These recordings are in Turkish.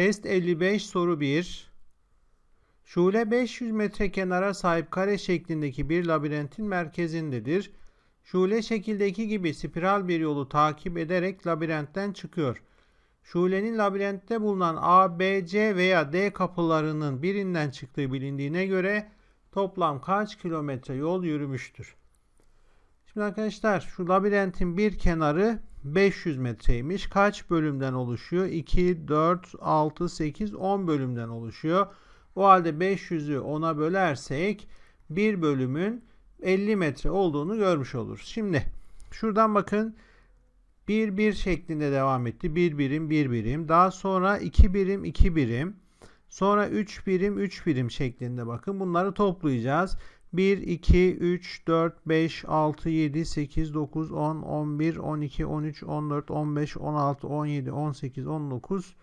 Test 55 soru 1. Şule 500 metre kenara sahip kare şeklindeki bir labirentin merkezindedir. Şule şekildeki gibi spiral bir yolu takip ederek labirentten çıkıyor. Şule'nin labirentte bulunan A, B, C veya D kapılarının birinden çıktığı bilindiğine göre toplam kaç kilometre yol yürümüştür? Şimdi arkadaşlar şu labirentin bir kenarı 500 metreymiş. Kaç bölümden oluşuyor? 2, 4, 6, 8, 10 bölümden oluşuyor. O halde 500'ü 10'a bölersek bir bölümün 50 metre olduğunu görmüş oluruz. Şimdi şuradan bakın 1 1 şeklinde devam etti. 1 birim 1 birim. Daha sonra 2 birim 2 birim. Sonra 3 birim 3 birim şeklinde bakın. Bunları toplayacağız. 1, 2, 3, 4, 5, 6, 7, 8, 9, 10, 11, 12, 13, 14, 15, 16, 17, 18, 19,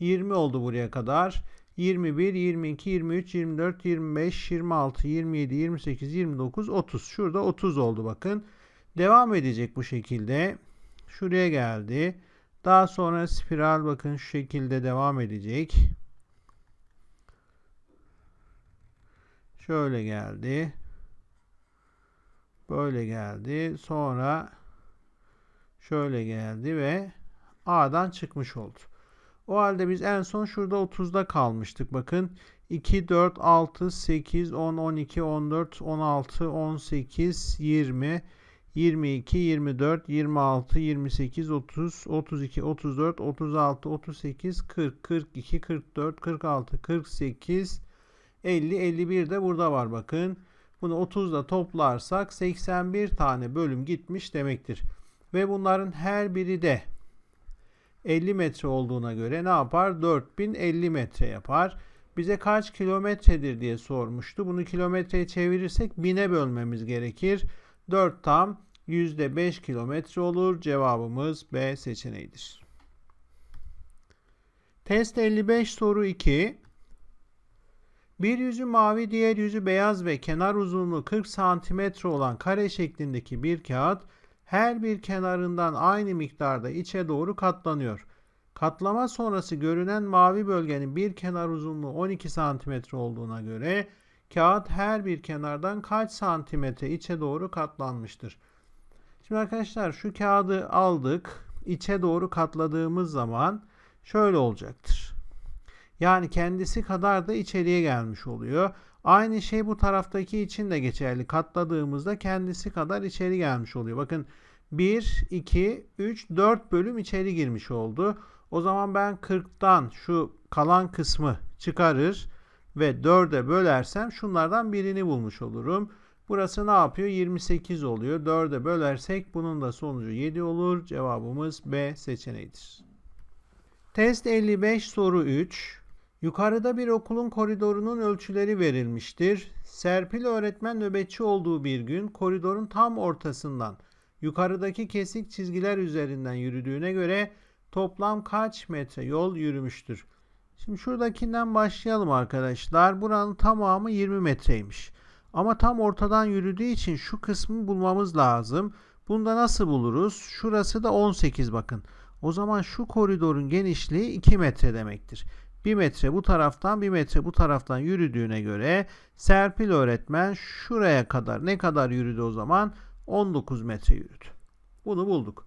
20 oldu buraya kadar. 21, 22, 23, 24, 25, 26, 27, 28, 29, 30. Şurada 30 oldu bakın. Devam edecek bu şekilde. Şuraya geldi. Daha sonra spiral bakın şu şekilde devam edecek. Şöyle geldi. Böyle geldi. Sonra şöyle geldi ve A'dan çıkmış oldu. O halde biz en son şurada 30'da kalmıştık. Bakın 2, 4, 6, 8, 10, 12, 14, 16, 18, 20, 22, 24, 26, 28, 30, 32, 34, 36, 38, 40, 42, 44, 46, 48, 50, 51 de burada var bakın. Bunu 30'da toplarsak 81 tane bölüm gitmiş demektir. Ve bunların her biri de 50 metre olduğuna göre ne yapar? 4050 metre yapar. Bize kaç kilometredir diye sormuştu. Bunu kilometreye çevirirsek bine bölmemiz gerekir. 4 tam %5 kilometre olur. Cevabımız B seçeneğidir. Test 55 soru 2. Bir yüzü mavi, diğer yüzü beyaz ve kenar uzunluğu 40 cm olan kare şeklindeki bir kağıt her bir kenarından aynı miktarda içe doğru katlanıyor. Katlama sonrası görünen mavi bölgenin bir kenar uzunluğu 12 cm olduğuna göre kağıt her bir kenardan kaç santimetre içe doğru katlanmıştır? Şimdi arkadaşlar şu kağıdı aldık. içe doğru katladığımız zaman şöyle olacaktır. Yani kendisi kadar da içeriye gelmiş oluyor. Aynı şey bu taraftaki için de geçerli. Katladığımızda kendisi kadar içeri gelmiş oluyor. Bakın 1, 2, 3, 4 bölüm içeri girmiş oldu. O zaman ben 40'tan şu kalan kısmı çıkarır ve 4'e bölersem şunlardan birini bulmuş olurum. Burası ne yapıyor? 28 oluyor. 4'e bölersek bunun da sonucu 7 olur. Cevabımız B seçeneğidir. Test 55 soru 3. Yukarıda bir okulun koridorunun ölçüleri verilmiştir. Serpil öğretmen nöbetçi olduğu bir gün koridorun tam ortasından yukarıdaki kesik çizgiler üzerinden yürüdüğüne göre toplam kaç metre yol yürümüştür? Şimdi şuradakinden başlayalım arkadaşlar. Buranın tamamı 20 metreymiş. Ama tam ortadan yürüdüğü için şu kısmı bulmamız lazım. Bunda nasıl buluruz? Şurası da 18 bakın. O zaman şu koridorun genişliği 2 metre demektir. 1 metre bu taraftan 1 metre bu taraftan yürüdüğüne göre Serpil öğretmen şuraya kadar ne kadar yürüdü o zaman? 19 metre yürüdü. Bunu bulduk.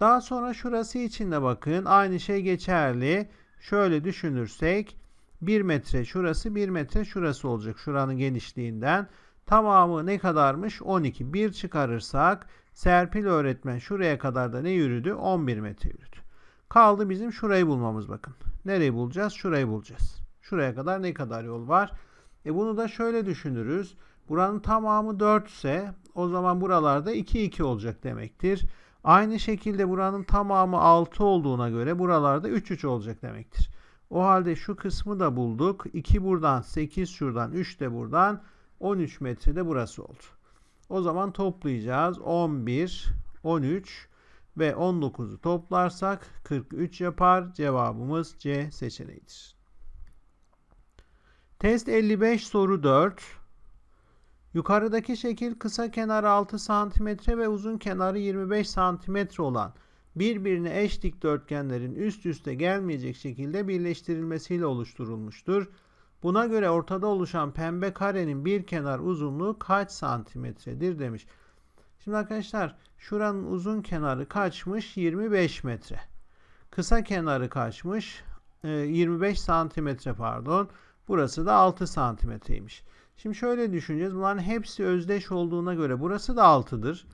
Daha sonra şurası için de bakın aynı şey geçerli. Şöyle düşünürsek 1 metre şurası 1 metre şurası olacak şuranın genişliğinden. Tamamı ne kadarmış? 12. 1 çıkarırsak Serpil öğretmen şuraya kadar da ne yürüdü? 11 metre yürüdü. Kaldı bizim şurayı bulmamız bakın. Nereyi bulacağız? Şurayı bulacağız. Şuraya kadar ne kadar yol var? E bunu da şöyle düşünürüz. Buranın tamamı 4 ise o zaman buralarda 2 2 olacak demektir. Aynı şekilde buranın tamamı 6 olduğuna göre buralarda 3 3 olacak demektir. O halde şu kısmı da bulduk. 2 buradan 8 şuradan 3 de buradan 13 metrede burası oldu. O zaman toplayacağız. 11, 13 ve 19'u toplarsak 43 yapar. Cevabımız C seçeneğidir. Test 55 soru 4. Yukarıdaki şekil kısa kenarı 6 cm ve uzun kenarı 25 cm olan birbirine eş dikdörtgenlerin üst üste gelmeyecek şekilde birleştirilmesiyle oluşturulmuştur. Buna göre ortada oluşan pembe karenin bir kenar uzunluğu kaç santimetredir demiş. Şimdi arkadaşlar şuranın uzun kenarı kaçmış? 25 metre. Kısa kenarı kaçmış? Ee, 25 santimetre pardon. Burası da 6 santimetreymiş. Şimdi şöyle düşüneceğiz. Bunların hepsi özdeş olduğuna göre burası da 6'dır.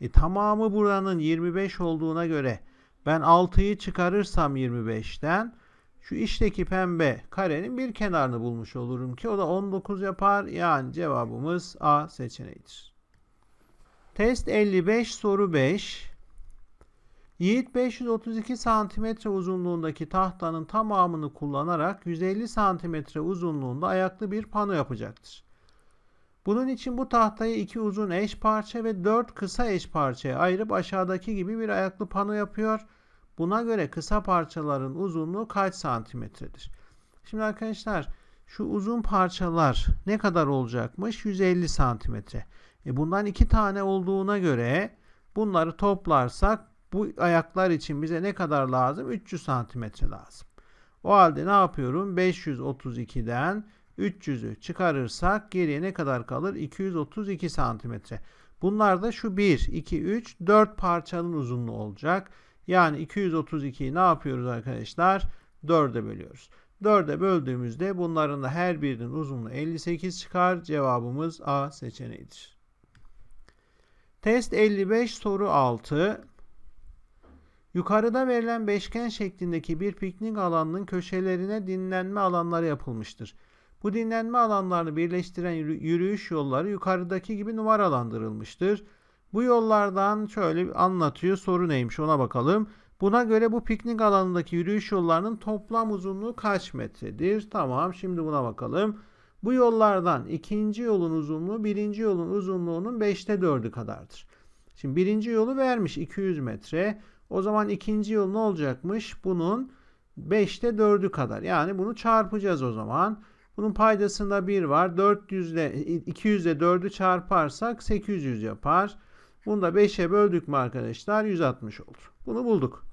E, tamamı buranın 25 olduğuna göre ben 6'yı çıkarırsam 25'ten şu içteki pembe karenin bir kenarını bulmuş olurum ki o da 19 yapar. Yani cevabımız A seçeneğidir. Test 55 soru 5. Yiğit 532 cm uzunluğundaki tahtanın tamamını kullanarak 150 cm uzunluğunda ayaklı bir pano yapacaktır. Bunun için bu tahtayı iki uzun eş parça ve dört kısa eş parçaya ayırıp aşağıdaki gibi bir ayaklı pano yapıyor. Buna göre kısa parçaların uzunluğu kaç santimetredir? Şimdi arkadaşlar şu uzun parçalar ne kadar olacakmış? 150 santimetre. E bundan iki tane olduğuna göre bunları toplarsak bu ayaklar için bize ne kadar lazım? 300 santimetre lazım. O halde ne yapıyorum? 532'den 300'ü çıkarırsak geriye ne kadar kalır? 232 santimetre. Bunlar da şu 1, 2, 3, 4 parçanın uzunluğu olacak. Yani 232'yi ne yapıyoruz arkadaşlar? 4'e bölüyoruz. 4'e böldüğümüzde bunların da her birinin uzunluğu 58 çıkar. Cevabımız A seçeneğidir. Test 55 soru 6. Yukarıda verilen beşgen şeklindeki bir piknik alanının köşelerine dinlenme alanları yapılmıştır. Bu dinlenme alanlarını birleştiren yürüyüş yolları yukarıdaki gibi numaralandırılmıştır. Bu yollardan şöyle anlatıyor. Soru neymiş ona bakalım. Buna göre bu piknik alanındaki yürüyüş yollarının toplam uzunluğu kaç metredir? Tamam şimdi buna bakalım. Bu yollardan ikinci yolun uzunluğu birinci yolun uzunluğunun 5'te 4'ü kadardır. Şimdi birinci yolu vermiş 200 metre. O zaman ikinci yol ne olacakmış? Bunun 5'te 4'ü kadar. Yani bunu çarpacağız o zaman. Bunun paydasında 1 var. 400 ile 200 ile 4'ü çarparsak 800 yapar. Bunu da 5'e böldük mü arkadaşlar? 160 olur. Bunu bulduk.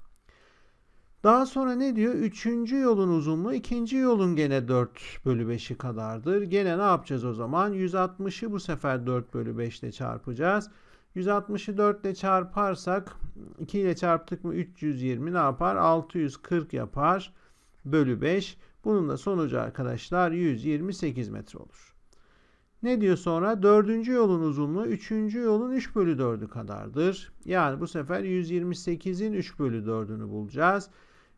Daha sonra ne diyor? Üçüncü yolun uzunluğu ikinci yolun gene 4 bölü 5'i kadardır. Gene ne yapacağız o zaman? 160'ı bu sefer 4 bölü 5 ile çarpacağız. 160'ı 4 ile çarparsak 2 ile çarptık mı 320 ne yapar? 640 yapar. Bölü 5. Bunun da sonucu arkadaşlar 128 metre olur. Ne diyor sonra? Dördüncü yolun uzunluğu üçüncü yolun 3 bölü 4'ü kadardır. Yani bu sefer 128'in 3 bölü 4'ünü bulacağız.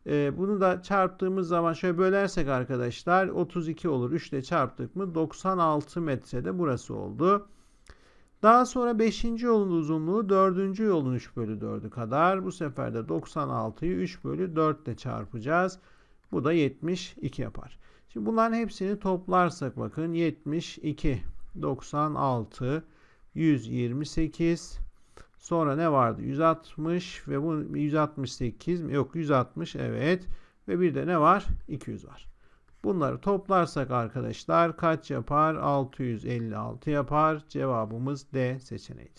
Ee, bunu da çarptığımız zaman şöyle bölersek arkadaşlar 32 olur. 3 ile çarptık mı 96 metrede burası oldu. Daha sonra 5. yolun uzunluğu 4. yolun 3 bölü 4'ü kadar. Bu sefer de 96'yı 3 bölü 4 ile çarpacağız. Bu da 72 yapar. Şimdi bunların hepsini toplarsak bakın 72, 96, 128, sonra ne vardı? 160 ve bu 168 yok 160 evet ve bir de ne var? 200 var. Bunları toplarsak arkadaşlar kaç yapar? 656 yapar. Cevabımız D seçeneğidir.